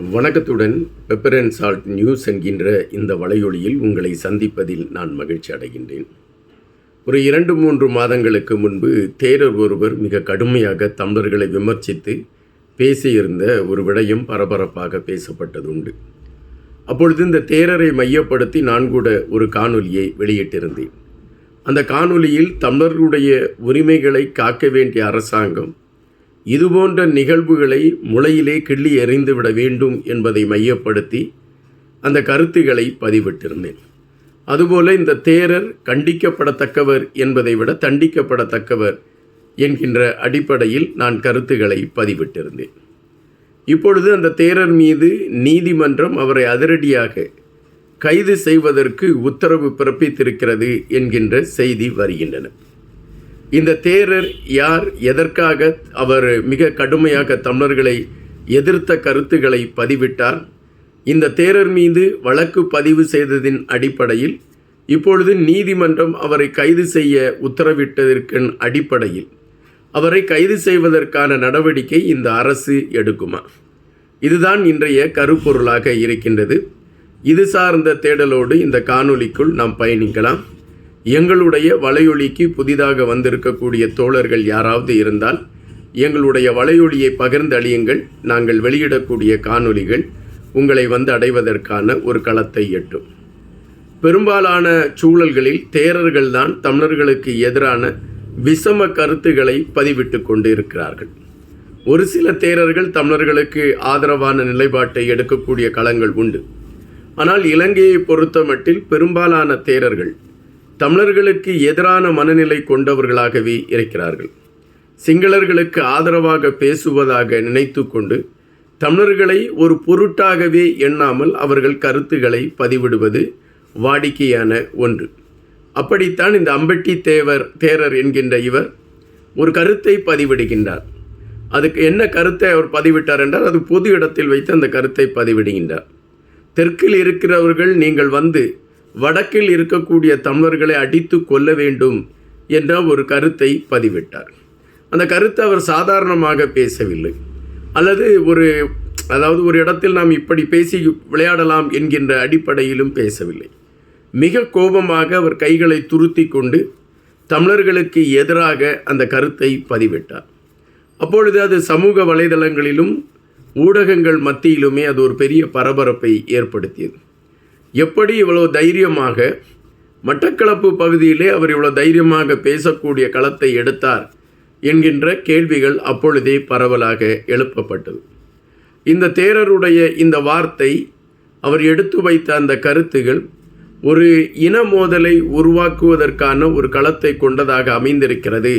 வணக்கத்துடன் pepper and salt news என்கின்ற இந்த வலையொலியில் உங்களை சந்திப்பதில் நான் மகிழ்ச்சி அடைகின்றேன். ஒரு இரண்டு மூன்று மாதங்களுக்கு முன்பு தேரர் ஒருவர் மிக கடுமையாக தமிழர்களை விமர்சித்து பேசியிருந்த ஒரு விடயம் பரபரப்பாக பேசப்பட்டது உண்டு அப்பொழுது இந்த தேரரை மையப்படுத்தி நான் கூட ஒரு காணொலியை வெளியிட்டிருந்தேன். அந்த காணொலியில் தமிழர்களுடைய உரிமைகளை காக்க வேண்டிய அரசாங்கம் இதுபோன்ற நிகழ்வுகளை முளையிலே கிள்ளி எறிந்துவிட வேண்டும் என்பதை மையப்படுத்தி அந்த கருத்துக்களை பதிவிட்டிருந்தேன். அதுபோல இந்த தேரர் கண்டிக்கப்படத்தக்கவர் என்பதை விட தண்டிக்கப்படத்தக்கவர் என்கின்ற அடிப்படையில் நான் கருத்துக்களை பதிவிட்டிருந்தேன். இப்பொழுது அந்த தேரர் மீது நீதிமன்றம் அவரை அதிரடியாக கைது செய்வதற்கு உத்தரவு பிறப்பித்திருக்கிறது என்கின்ற செய்தி வருகின்றன. இந்த தேரர் யார்? எதற்காக அவர் மிக கடுமையாக தமிழர்களை எதிர்த்த கருத்துக்களை பதிவிட்டார்? இந்த தேரர் மீது வழக்கு பதிவு செய்ததின் அடிப்படையில் இப்பொழுது நீதிமன்றம் அவரை கைது செய்ய உத்தரவிட்டதற்கின் அடிப்படையில் அவரை கைது செய்வதற்கான நடவடிக்கை இந்த அரசு எடுக்குமா? இதுதான் இன்றைய கருப்பொருளாக இருக்கின்றது. இது சார்ந்த தேடலோடு இந்த காணொளிக்குள் நாம் பயணிக்கலாம். எங்களுடைய வலையொலிக்கு புதிதாக வந்திருக்கக்கூடிய தோழர்கள் யாராவது இருந்தால் எங்களுடைய வலையொலியை பகிர்ந்து அழியுங்கள். நாங்கள் வெளியிடக்கூடிய காணொளிகள் உங்களை வந்து அடைவதற்கான ஒரு களத்தை எட்டும். பெரும்பாலான சூழல்களில் தேரர்கள்தான் தமிழர்களுக்கு எதிரான விஷம கருத்துக்களை பதிவிட்டு கொண்டு இருக்கிறார்கள் ஒரு சில தேரர்கள் தமிழர்களுக்கு ஆதரவான நிலைப்பாட்டை எடுக்கக்கூடிய களங்கள் உண்டு. ஆனால் இலங்கையை பொறுத்தமட்டில் பெரும்பாலான தேரர்கள் தமிழர்களுக்கு எதிரான மனநிலை கொண்டவர்களாகவே இருக்கிறார்கள். சிங்களர்களுக்கு ஆதரவாக பேசுவதாக நினைத்து கொண்டு தமிழர்களை ஒரு பொருட்டாகவே எண்ணாமல் அவர்கள் கருத்துக்களை பதிவிடுவது வாடிக்கையான ஒன்று. அப்படித்தான் இந்த அம்பட்டி தேவர் தேரர் என்கின்ற இவர் ஒரு கருத்தை பதிவிடுகின்றார். அதுக்கு என்ன கருத்தை அவர் பதிவிட்டார் என்றால் அது பொது இடத்தில் வைத்து அந்த கருத்தை பதிவிடுகின்றார். தெற்கில் இருக்கிறவர்கள் நீங்கள் வந்து வடக்கில் இருக்கக்கூடிய தமிழர்களை அடித்து கொல்ல வேண்டும் என்ற ஒரு கருத்தை பதிவிட்டார். அந்த கருத்தை அவர் சாதாரணமாக பேசவில்லை. அல்லது ஒரு அதாவது ஒரு இடத்தில் நாம் இப்படி பேசி விளையாடலாம் என்கின்ற அடிப்படையிலும் பேசவில்லை. மிக கோபமாக அவர் கைகளை துருத்தி கொண்டு தமிழர்களுக்கு எதிராக அந்த கருத்தை பதிவிட்டார். அப்பொழுது அது சமூக வலைதளங்களிலும் ஊடகங்கள் மத்தியிலுமே அது ஒரு பெரிய பரபரப்பை ஏற்படுத்தியது. எப்படி இவ்வளோ தைரியமாக மட்டக்களப்பு பகுதியிலே அவர் இவ்வளோ தைரியமாக பேசக்கூடிய களத்தை எடுத்தார் என்கின்ற கேள்விகள் அப்பொழுதே பரவலாக எழுப்பப்பட்டது. இந்த தேரருடைய இந்த வார்த்தை அவர் எடுத்து வைத்த அந்த கருத்துகள் ஒரு இன மோதலை உருவாக்குவதற்கான ஒரு களத்தை கொண்டதாக அமைந்திருக்கிறது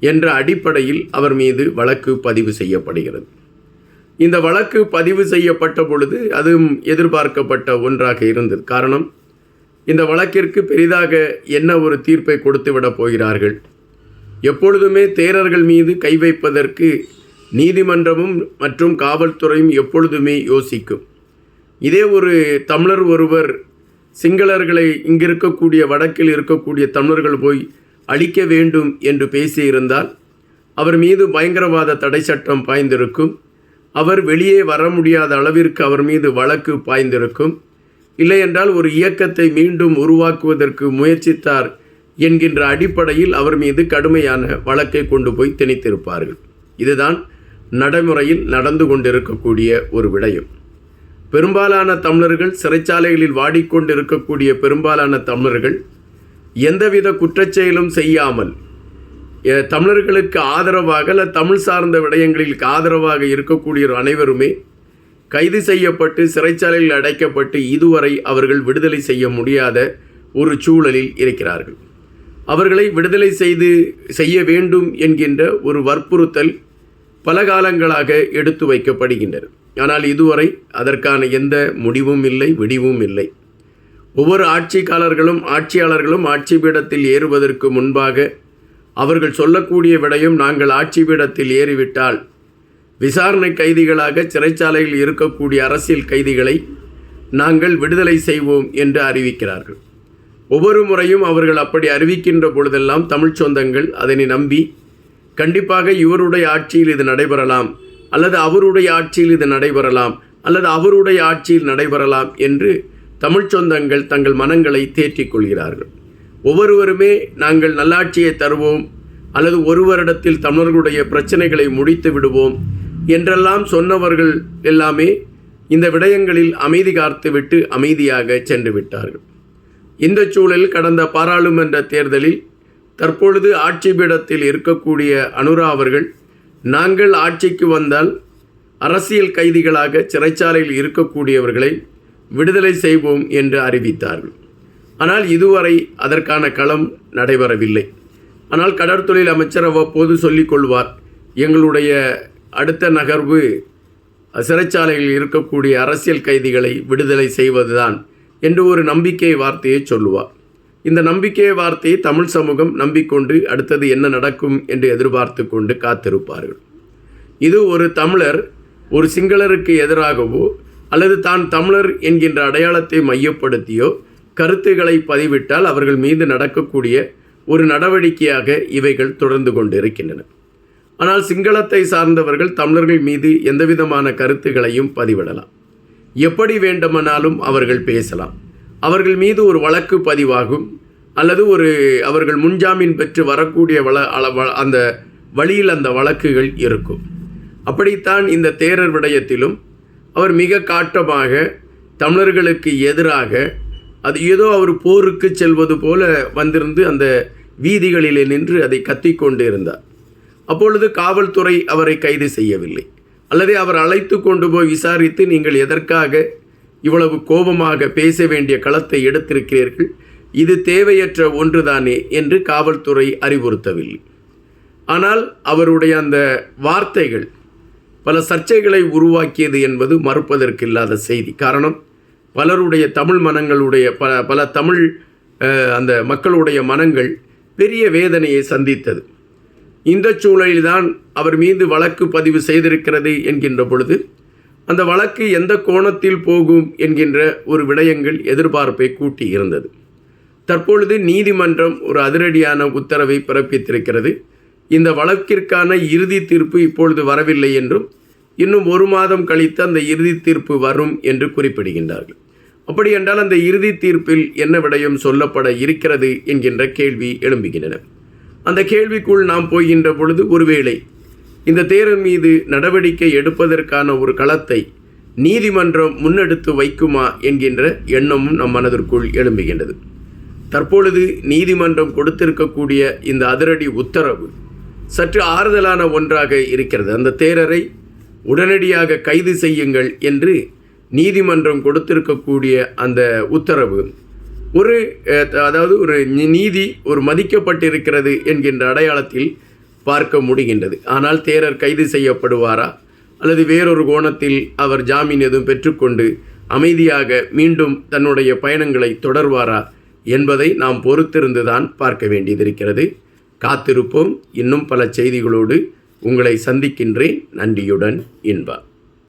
என்ற அடிப்படையில் அவர் மீது வழக்கு பதிவு செய்யப்படுகிறது. இந்த வழக்கு பதிவு செய்யப்பட்ட பொழுது அதுவும் எதிர்பார்க்கப்பட்ட ஒன்றாக இருந்தது. காரணம் இந்த வழக்கிற்கு பெரிதாக என்ன ஒரு தீர்ப்பை கொடுத்துவிடப் போகிறார்கள்? எப்பொழுதுமே தேரர்கள் மீது கை வைப்பதற்கு நீதிமன்றமும் மற்றும் காவல்துறையும் எப்பொழுதுமே யோசிக்கும். இதே ஒரு தமிழர் ஒருவர் சிங்களர்களை இங்கிருக்கக்கூடிய வடக்கில் இருக்கக்கூடிய தமிழர்கள் போய் அழிக்க வேண்டும் என்று பேசியிருந்தால் அவர் மீது பயங்கரவாத தடை சட்டம் பாய்ந்திருக்கும். அவர் வெளியே வர முடியாத அளவிற்கு அவர் மீது வழக்கு பாய்ந்திருக்கும். இல்லையென்றால் ஒரு இயக்கத்தை மீண்டும் உருவாக்குவதற்கு முயற்சித்தார் என்கின்ற அடிப்படையில் அவர் மீது கடுமையான வழக்கை கொண்டு போய் திணித்திருப்பார்கள். இதுதான் நடைமுறையில் நடந்து கொண்டிருக்கக்கூடிய ஒரு விடயம். பெரும்பாலான தமிழர்கள் சிறைச்சாலைகளில் வாடிக்கொண்டிருக்கக்கூடிய பெரும்பாலான தமிழர்கள் எந்தவித குற்றச்செயலும் செய்யாமல் தமிழர்களுக்கு ஆதரவாக அல்ல தமிழ் சார்ந்த விடயங்களில் ஆதரவாக இருக்கக்கூடிய அனைவருமே கைது செய்யப்பட்டு சிறைச்சாலையில் அடைக்கப்பட்டு இதுவரை அவர்கள் விடுதலை செய்ய முடியாத ஒரு சூழலில் இருக்கிறார்கள். அவர்களை விடுதலை செய்து செய்ய வேண்டும் என்கின்ற ஒரு வற்புறுத்தல் பல காலங்களாக எடுத்து வைக்கப்படுகின்றன ஆனால் இதுவரை அதற்கான எந்த முடிவும் இல்லை விடிவும் இல்லை. ஒவ்வொரு ஆட்சிக்காரர்களும் ஆட்சியாளர்களும் ஆட்சி பீடத்தில் ஏறுவதற்கு முன்பாக அவர்கள் சொல்லக்கூடிய விடையும் நாங்கள் ஆட்சி பீடத்தில் ஏறிவிட்டால் விசாரணை கைதிகளாக சிறைச்சாலையில் இருக்கக்கூடிய அரசியல் கைதிகளை நாங்கள் விடுதலை செய்வோம் என்று அறிவிக்கிறார்கள். ஒவ்வொரு முறையும் அவர்கள் அப்படி அறிவிக்கின்ற பொழுதெல்லாம் தமிழ் சொந்தங்கள் அதனை நம்பி கண்டிப்பாக இவருடைய ஆட்சியில் இது நடைபெறலாம் அல்லது அவருடைய ஆட்சியில் இது நடைபெறலாம் அல்லது அவருடைய ஆட்சியில் நடைபெறலாம் என்று தமிழ்ச் சொந்தங்கள் தங்கள் மனங்களை தேற்றிக் கொள்கிறார்கள். ஒவ்வொருவருமே நாங்கள் நல்லாட்சியை தருவோம் அல்லது ஒரு வருடத்தில் தமிழர்களுடைய பிரச்சனைகளை முடித்து விடுவோம் என்றெல்லாம் சொன்னவர்கள் எல்லாமே இந்த விடயங்களில் அமைதி காத்துவிட்டு அமைதியாக சென்று விட்டார்கள். இந்த சூழலில் கடந்த பாராளுமன்ற தேர்தலில் தற்பொழுது ஆட்சி பீடத்தில் இருக்கக்கூடிய அனுரா அவர்கள் நாங்கள் ஆட்சிக்கு வந்தால் அரசியல் கைதிகளாக சிறைச்சாலையில் இருக்கக்கூடியவர்களை விடுதலை செய்வோம் என்று அறிவித்தார்கள். ஆனால் இதுவரை அதற்கான களம் நடைபெறவில்லை. ஆனால் கடற்தொழில் அமைச்சர் அவ்வப்போது சொல்லிக் கொள்வார் எங்களுடைய அடுத்த நகர்வு சிறைச்சாலையில் இருக்கக்கூடிய அரசியல் கைதிகளை விடுதலை செய்வதுதான் என்று ஒரு நம்பிக்கை வார்த்தையை சொல்லுவார். இந்த நம்பிக்கை வார்த்தையை தமிழ் சமூகம் நம்பிக்கொண்டு அடுத்தது என்ன நடக்கும் என்று எதிர்பார்த்து கொண்டு காத்திருப்பார்கள். இது ஒரு தமிழர் ஒரு சிங்களருக்கு எதிராகவோ அல்லது தான் தமிழர் என்கின்ற அடையாளத்தை மையப்படுத்தியோ கருத்துக்களை பதிவிட்டால் அவர்கள் மீது நடக்கக்கூடிய ஒரு நடவடிக்கையாக இவைகள் தொடர்ந்து கொண்டு இருக்கின்றன ஆனால் சிங்களத்தை சார்ந்தவர்கள் தமிழர்கள் மீது எந்தவிதமான கருத்துக்களையும் பதிவிடலாம். எப்படி வேண்டுமானாலும் அவர்கள் பேசலாம். அவர்கள் மீது ஒரு வழக்கு பதிவாகும் அல்லது ஒரு அவர்கள் முன்ஜாமீன் பெற்று வரக்கூடிய வள அள- வ- அந்த வழியில் அந்த வழக்குகள் இருக்கும். அப்படித்தான் இந்த தேரர் விடயத்திலும் அவர் மிக காட்டமாக தமிழர்களுக்கு எதிராக அது ஏதோ அவர் போருக்கு செல்வது போல வந்திருந்து அந்த வீதிகளிலே நின்று அதை கத்திக்கொண்டு இருந்தார். அப்பொழுது காவல்துறை அவரை கைது செய்யவில்லை. அல்லது அவர் அழைத்து கொண்டு போய் விசாரித்து நீங்கள் எதற்காக இவ்வளவு கோபமாக பேச வேண்டிய களத்தை எடுத்திருக்கிறீர்கள்? இது தேவையற்ற ஒன்றுதானே? என்று காவல்துறை அறிவுறுத்தவில்லை. ஆனால் அவருடைய அந்த வார்த்தைகள் பல சர்ச்சைகளை உருவாக்கியது என்பது மறுப்பதற்கில்லாத செய்தி. காரணம் பலருடைய தமிழ் மனங்களுடைய பல பல தமிழ் அந்த மக்களுடைய மனங்கள் பெரிய வேதனையை சந்தித்தது. இந்த சூழலில்தான் அவர் மீது வழக்கு பதிவு செய்திருக்கிறது என்கின்ற பொழுது அந்த வழக்கு எந்த கோணத்தில் போகும் என்கின்ற ஒரு விடயங்கள் எதிர்பார்ப்பை கூட்டி இருந்தது தற்பொழுது நீதிமன்றம் ஒரு அதிரடியான உத்தரவை பிறப்பித்திருக்கிறது. இந்த வழக்கிற்கான இறுதி தீர்ப்பு இப்பொழுது வரவில்லை என்றும் இன்னும் ஒரு மாதம் கழித்து அந்த இறுதி தீர்ப்பு வரும் என்று குறிப்பிடுகின்றார்கள். அப்படி என்றால் அந்த இறுதி தீர்ப்பில் என்ன விடயம் சொல்லப்பட இருக்கிறது என்கின்ற கேள்வி எழும்புகின்றன. அந்த கேள்விக்குள் நாம் போகின்ற பொழுது ஒருவேளை இந்த தேரர் மீது நடவடிக்கை எடுப்பதற்கான ஒரு களத்தை நீதிமன்றம் முன்னெடுத்து வைக்குமா என்கின்ற எண்ணமும் நம் மனதிற்குள் எழும்புகின்றது. தற்பொழுது நீதிமன்றம் கொடுத்திருக்கக்கூடிய இந்த அதிரடி உத்தரவு சற்று ஆறுதலான ஒன்றாக இருக்கிறது. அந்த தேரரை உடனடியாக கைது செய்யுங்கள் என்று நீதிமன்றம் கொடுத்திருக்கக்கூடிய அந்த உத்தரவு. ஒரு அதாவது ஒரு நீதி ஒரு மதிக்கப்பட்டிருக்கிறது என்கின்ற அடையாளத்தில் பார்க்க முடிகின்றது. ஆனால் தேரர் கைது செய்யப்படுவாரா? அல்லது வேறொரு கோணத்தில் அவர் ஜாமீன் எதுவும் பெற்றுக்கொண்டு அமைதியாக மீண்டும் தன்னுடைய பயணங்களை தொடர்வாரா என்பதை நாம் பொறுத்திருந்துதான் பார்க்க வேண்டியதிருக்கிறது. காத்திருப்போம். இன்னும் பல செய்திகளோடு உங்களை சந்திக்கின்றேன். நன்றியுடன் இன்பா